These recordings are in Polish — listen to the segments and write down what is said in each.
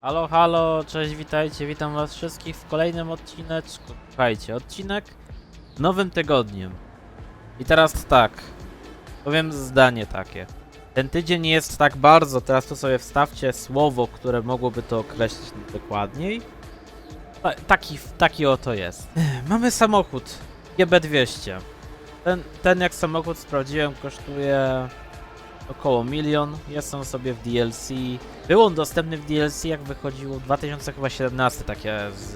Halo, halo, cześć, witajcie, witam was wszystkich w kolejnym odcineczku. Słuchajcie, odcinek nowym tygodniu. I teraz tak, powiem zdanie takie. Ten tydzień jest tak bardzo, teraz tu sobie wstawcie słowo, które mogłoby to określić dokładniej. Ta, taki, taki oto jest. Mamy samochód GB200. Ten, ten jak samochód sprawdziłem kosztuje około milion. Jest on sobie w DLC. Był on dostępny w DLC jak wychodziło 2017, takie z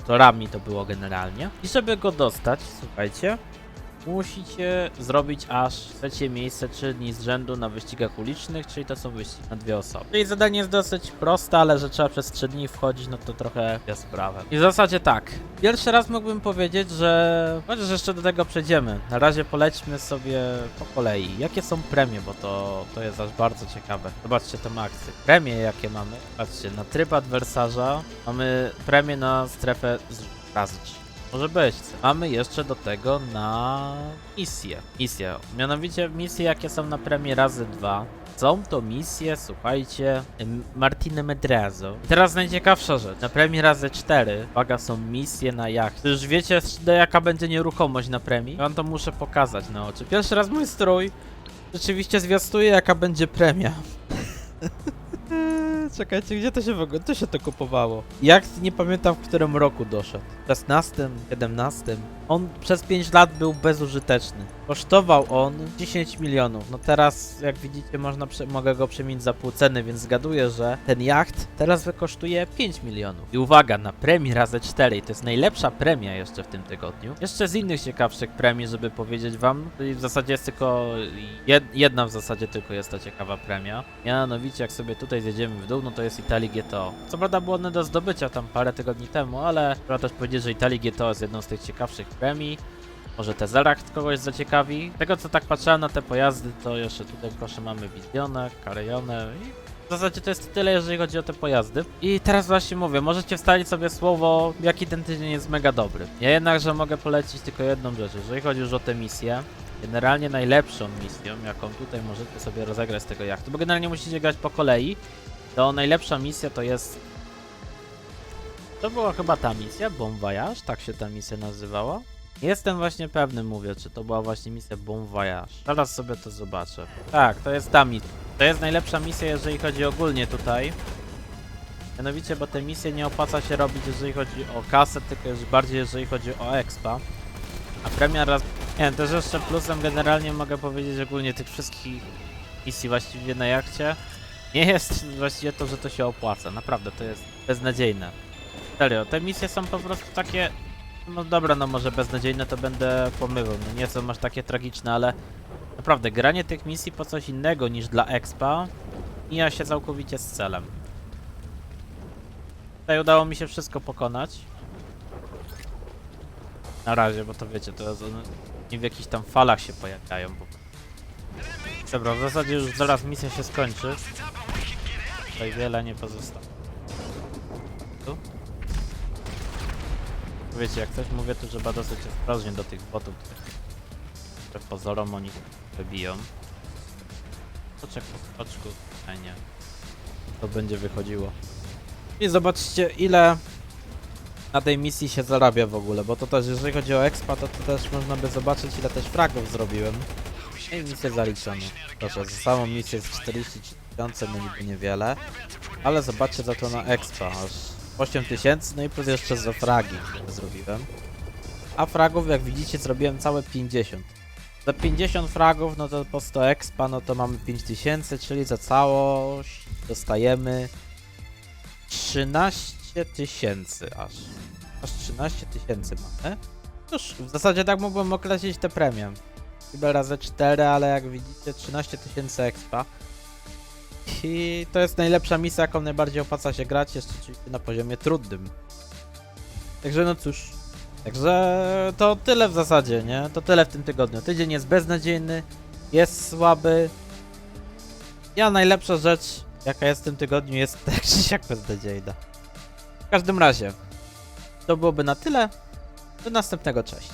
y, torami to było generalnie. I żeby go dostać, słuchajcie, musicie zrobić aż trzecie miejsce 3 dni z rzędu na wyścigach ulicznych, czyli to są wyścigi na dwie osoby. Czyli zadanie jest dosyć proste, ale że trzeba przez 3 dni wchodzić, no to trochę jest sprawę. I w zasadzie tak. Pierwszy raz mógłbym powiedzieć, że chociaż jeszcze do tego przejdziemy. Na razie polećmy sobie po kolei. Jakie są premie, bo to, to jest aż bardzo ciekawe. Zobaczcie tą akcję. Premie jakie mamy. Patrzcie, na tryb adwersarza mamy premię na strefę z. Może być. Mamy jeszcze do tego na misje. Misje. Mianowicie misje jakie są na premie razy dwa. Są to misje, słuchajcie, em, Martine Medrazo. I teraz najciekawsza rzecz. Na premii razy 4, uwaga, są misje na jacht. Już wiecie, jaka będzie nieruchomość na premii? Wam to muszę pokazać na oczy. Pierwszy raz mój strój rzeczywiście zwiastuje, jaka będzie premia. Czekajcie, gdzie to się w ogóle, to się to kupowało? Jak nie pamiętam w którym roku doszedł. W 16, 17. On przez 5 lat był bezużyteczny. Kosztował on 10 milionów. No teraz, jak widzicie, można mogę go przemienić za pół ceny, więc zgaduję, że ten jacht teraz wykosztuje 5 milionów. I uwaga, na premii razy 4. I to jest najlepsza premia jeszcze w tym tygodniu. Jeszcze z innych ciekawszych premii, żeby powiedzieć wam, i w zasadzie jest tylko jed jedna w zasadzie tylko jest ta ciekawa premia. Mianowicie, jak sobie tutaj zjedziemy w dół, no to jest Italii GTO. Co prawda było one do zdobycia tam parę tygodni temu, ale trzeba też powiedzieć, że Italii GTO jest jedną z tych ciekawszych premii. Może Tezeract kogoś zaciekawi. Tego co tak patrzyłem na te pojazdy, to jeszcze tutaj proszę mamy Wizjonę, Karejonę i w zasadzie to jest tyle, jeżeli chodzi o te pojazdy. I teraz właśnie mówię, możecie wstawić sobie słowo, jaki ten tydzień jest mega dobry. Ja jednakże mogę polecić tylko jedną rzecz, jeżeli chodzi już o te misje. Generalnie najlepszą misją, jaką tutaj możecie sobie rozegrać z tego jachtu, bo generalnie musicie grać po kolei, to najlepsza misja to jest... To była chyba ta misja, Bon Voyage, tak się ta misja nazywała. Jestem właśnie pewny, mówię, czy to była właśnie misja Bon Voyage. Zaraz sobie to zobaczę. Tak, to jest ta misja. To jest najlepsza misja, jeżeli chodzi ogólnie tutaj. Mianowicie, bo te misje nie opłaca się robić, jeżeli chodzi o kasę, tylko już bardziej jeżeli chodzi o expa. A premia raz... Nie wiem, też jeszcze plusem generalnie mogę powiedzieć ogólnie tych wszystkich misji właściwie na jachcie. Nie jest właściwie to, że to się opłaca. Naprawdę, to jest beznadziejne. Serio, te misje są po prostu takie... No dobra, no może beznadziejne to będę pomywał. No nie są aż takie tragiczne, ale... Naprawdę, granie tych misji po coś innego niż dla expa mija się całkowicie z celem. Tutaj udało mi się wszystko pokonać. Na razie, bo to wiecie, to nie w jakichś tam falach się pojawiają. Bo... Dobra, w zasadzie już zaraz misja się skończy. Tutaj wiele nie pozostało. Tu? Wiecie, jak coś mówię, to trzeba dosyć ostrożnie do tych botów, które pozorom oni wybiją. Oczek po oczku, a nie. To będzie wychodziło. I zobaczcie ile na tej misji się zarabia w ogóle, bo to też jeżeli chodzi o expa, to, to też można by zobaczyć ile też fragów zrobiłem. I misję zaliczoną. Proszę, za samą misję jest 43 tysiące, no niby niewiele. Ale zobaczcie za to na expa, aż 8 tysięcy, no i plus jeszcze za fragi, które zrobiłem. A fragów, jak widzicie, zrobiłem całe 50. Za 50 fragów, no to po 100 expa, no to mamy 5000, czyli za całość dostajemy 13 tysięcy aż. Aż 13 tysięcy mamy. Cóż, w zasadzie tak mógłbym określić te premię. Chyba razy 4, ale jak widzicie 13 tysięcy expa. I to jest najlepsza misja, jaką najbardziej opłaca się grać, jeszcze na poziomie trudnym. Także no cóż. Także to tyle w zasadzie, nie? To tyle w tym tygodniu. Tydzień jest beznadziejny, jest słaby. Ja najlepsza rzecz, jaka jest w tym tygodniu, jest tak czy siak beznadziejna. W każdym razie, to byłoby na tyle. Do następnego, cześć.